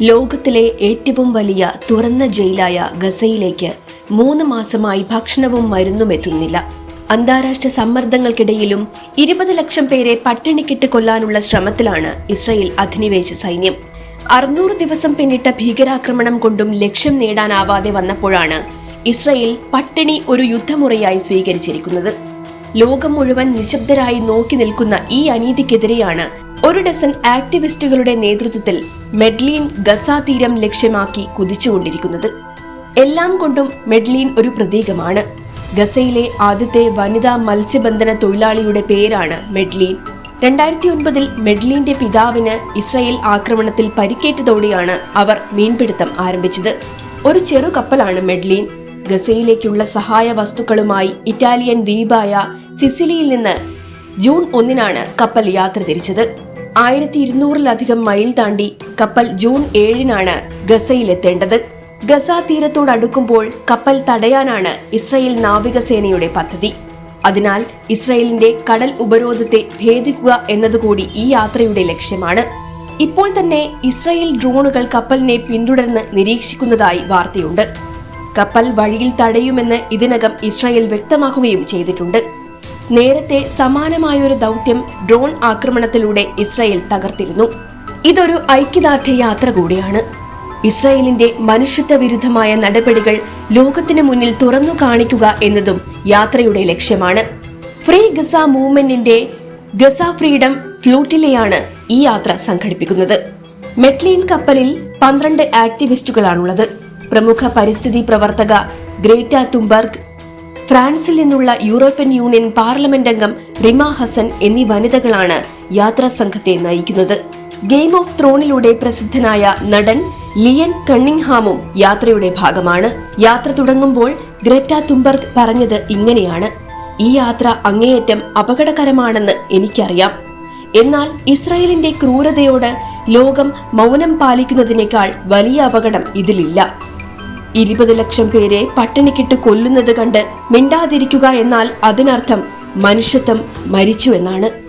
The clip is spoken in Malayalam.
ലോകത്തിലെ ഏറ്റവും വലിയ തുറന്ന ജയിലായ ഗസയിലേക്ക് മൂന്ന് മാസമായി ഭക്ഷണവും മരുന്നും എത്തുന്നില്ല. അന്താരാഷ്ട്ര സമ്മർദ്ദങ്ങൾക്കിടയിലും ഇരുപത് ലക്ഷം പേരെ പട്ടിണിക്കിട്ട് കൊല്ലാനുള്ള ശ്രമത്തിലാണ് ഇസ്രയേൽ അധിനിവേശ സൈന്യം. അറുന്നൂറ് ദിവസം പിന്നിട്ട ഭീകരാക്രമണം കൊണ്ടും ലക്ഷ്യം നേടാനാവാതെ വന്നപ്പോഴാണ് ഇസ്രയേൽ പട്ടിണി ഒരു യുദ്ധമുറയായി സ്വീകരിച്ചിരിക്കുന്നത്. ലോകം മുഴുവൻ നിശബ്ദരായി നോക്കി നിൽക്കുന്ന ഈ അനീതിക്കെതിരെയാണ് ഒരു ഡസൻ ആക്ടിവിസ്റ്റുകളുടെ നേതൃത്വത്തിൽ മെഡ്ലീൻ ഗസ തീരം ലക്ഷ്യമാക്കി കുതിച്ചുകൊണ്ടിരിക്കുന്നത്. എല്ലാം കൊണ്ടും മെഡ്ലീൻ ഒരു പ്രതീകമാണ്. ഗസയിലെ ആദ്യത്തെ വനിതാ മത്സ്യബന്ധന തൊഴിലാളിയുടെ പേരാണ് മെഡ്ലീൻ. രണ്ടായിരത്തി ഒൻപതിൽ മെഡ്ലീന്റെ പിതാവിന് ഇസ്രയേൽ ആക്രമണത്തിൽ പരിക്കേറ്റതോടെയാണ് അവർ മീൻപിടുത്തം ആരംഭിച്ചത്. ഒരു ചെറു കപ്പലാണ് മെഡ്ലീൻ. ഗസയിലേക്കുള്ള സഹായ വസ്തുക്കളുമായി ഇറ്റാലിയൻ ദ്വീപായ സിസിലിയിൽ നിന്ന് ജൂൺ ഒന്നിനാണ് കപ്പൽ യാത്ര തിരിച്ചത്. ആയിരത്തി ഇരുന്നൂറിലധികം മൈൽ താണ്ടി കപ്പൽ ജൂൺ ഏഴിനാണ് ഗസയിലെത്തേണ്ടത്. ഗസ തീരത്തോടടുക്കുമ്പോൾ കപ്പൽ തടയാനാണ് ഇസ്രയേൽ നാവികസേനയുടെ പദ്ധതി. അതിനാൽ ഇസ്രയേലിന്റെ കടൽ ഉപരോധത്തെ ഭേദിക്കുക എന്നതുകൂടി ഈ യാത്രയുടെ ലക്ഷ്യമാണ്. ഇപ്പോൾ തന്നെ ഇസ്രയേൽ ഡ്രോണുകൾ കപ്പലിനെ പിന്തുടർന്ന് നിരീക്ഷിക്കുന്നതായി വാർത്തയുണ്ട്. കപ്പൽ വഴിയിൽ തടയുമെന്ന് ഇതിനകം ഇസ്രയേൽ വ്യക്തമാക്കുകയും ചെയ്തിട്ടുണ്ട്. നേരത്തെ സമാനമായൊരു ദൗത്യം ഡ്രോൺ ആക്രമണത്തിലൂടെ ഇസ്രായേൽ തകർത്തിരുന്നു. ഇതൊരു ഐക്യദാർഢ്യ യാത്ര കൂടിയാണ്. ഇസ്രായേലിന്റെ മനുഷ്യത്വ വിരുദ്ധമായ നടപടികൾ ലോകത്തിന് മുന്നിൽ തുറന്നു കാണിക്കുക എന്നതും യാത്രയുടെ ലക്ഷ്യമാണ്. ഫ്രീ ഗസ മൂവ്മെന്റിന്റെ ഗസ ഫ്രീഡം ഫ്ലൂട്ടിലെയാണ് ഈ യാത്ര സംഘടിപ്പിക്കുന്നത്. മെറ്റ്ലീൻ കപ്പലിൽ പന്ത്രണ്ട് ആക്ടിവിസ്റ്റുകളാണുള്ളത്. പ്രമുഖ പരിസ്ഥിതി പ്രവർത്തക ഗ്രേറ്റ തുംബർഗ് ഫ്രാൻസിൽ നിന്നുള്ള യൂറോപ്യൻ യൂണിയൻ പാർലമെന്റ് അംഗം റിമ ഹസൻ എന്നീ വനിതകളാണ് യാത്രാ സംഘത്തെ നയിക്കുന്നത്. ഗെയിം ഓഫ് ത്രോണിലൂടെ പ്രസിദ്ധനായ നടൻ ലിയൻ കണ്ണിംഗ്ഹാമും യാത്രയുടെ ഭാഗമാണ്. യാത്ര തുടങ്ങുമ്പോൾ ഗ്രറ്റ തുംബർഗ് പറഞ്ഞത് ഇങ്ങനെയാണ് ഈ യാത്ര അങ്ങേയറ്റം അപകടകരമാണെന്ന് എനിക്കറിയാം. എന്നാൽ ഇസ്രായേലിന്റെ ക്രൂരതയോട് ലോകം മൗനം പാലിക്കുന്നതിനേക്കാൾ വലിയ അപകടം ഇതിലില്ല. ഇരുപത് ലക്ഷം പേരെ പട്ടിണിക്കിട്ട് കൊല്ലുന്നത് കണ്ട് മിണ്ടാതിരിക്കുക എന്നാൽ അതിനർത്ഥം മനുഷ്യത്വം മരിച്ചു എന്നാണ്